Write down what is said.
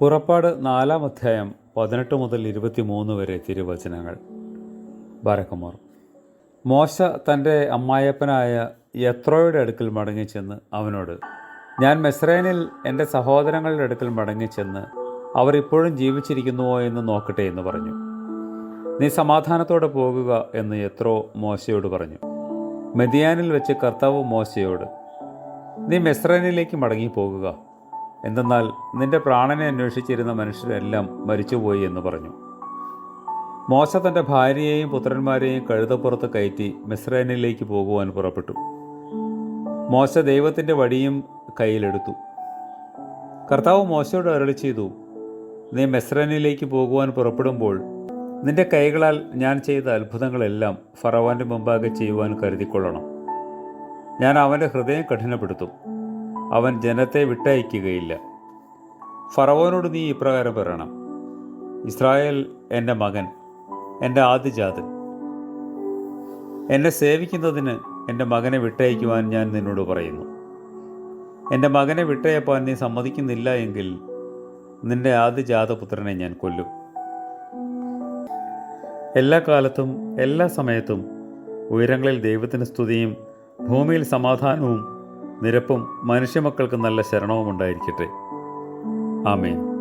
പുറപ്പാട് നാലാം അധ്യായം പതിനെട്ട് മുതൽ ഇരുപത്തിമൂന്ന് വരെ തിരുവചനങ്ങൾ. ബാരക്കുമാർ മോശ തന്റെ അമ്മായപ്പനായ യത്രോയുടെ അടുക്കൽ മടങ്ങിച്ചെന്ന് അവനോട് ഞാൻ മെസ്രൈനിൽ എന്റെ സഹോദരങ്ങളുടെ അടുക്കൽ മടങ്ങിച്ചെന്ന് അവർ ഇപ്പോഴും ജീവിച്ചിരിക്കുന്നുവോ എന്ന് നോക്കട്ടെ എന്ന് പറഞ്ഞു. നീ സമാധാനത്തോടെ പോകുക എന്ന് യത്രോ മോശയോട് പറഞ്ഞു. മെതിയാനിൽ വെച്ച് കർത്താവ് മോശയോട് നീ മെസ്രൈനിലേക്ക് മടങ്ങി പോകുക എന്തെന്നാൽ നിന്റെ പ്രാണനെ അന്വേഷിച്ചിരുന്ന മനുഷ്യരെല്ലാം മരിച്ചുപോയി എന്ന് പറഞ്ഞു. മോശ തന്റെ ഭാര്യയെയും പുത്രന്മാരെയും കഴുതപ്പുറത്ത് കയറ്റി മിസ്രൈനിലേക്ക് പോകുവാൻ പുറപ്പെട്ടു. മോശ ദൈവത്തിന്റെ വടിയും കയ്യിലെടുത്തു. കർത്താവ് മോശയോട് അരളി ചെയ്തു നീ മെസ്രനിലേക്ക് പോകുവാൻ പുറപ്പെടുമ്പോൾ നിന്റെ കൈകളാൽ ഞാൻ ചെയ്ത അത്ഭുതങ്ങളെല്ലാം ഫറവാന്റെ മുമ്പാകെ ചെയ്യുവാൻ കരുതിക്കൊള്ളണം. ഞാൻ അവന്റെ ഹൃദയം കഠിനപ്പെടുത്തും. അവൻ ജനത്തെ വിട്ടയക്കുകയില്ല. ഫറവോനോട് നീ ഇപ്രകാരം പറയണം. ഇസ്രായേൽ എന്റെ മകൻ എന്റെ ആദ്യജാതൻ. എന്നെ സേവിക്കുന്നതിന് എന്റെ മകനെ വിട്ടയക്കുവാൻ ഞാൻ നിന്നോട് പറയുന്നു. എന്റെ മകനെ വിട്ടയപ്പാൻ നീ സമ്മതിക്കുന്നില്ല എങ്കിൽ നിന്റെ ആദ്യജാതപുത്രനെ ഞാൻ കൊല്ലും. എല്ലാ കാലത്തും എല്ലാ സമയത്തും ഉയരങ്ങളിൽ ദൈവത്തിന് സ്തുതിയും ഭൂമിയിൽ സമാധാനവും നിരപ്പും മനുഷ്യമക്കൾക്ക് നല്ല ശരണവും ഉണ്ടായിരിക്കട്ടെ ആമേൻ.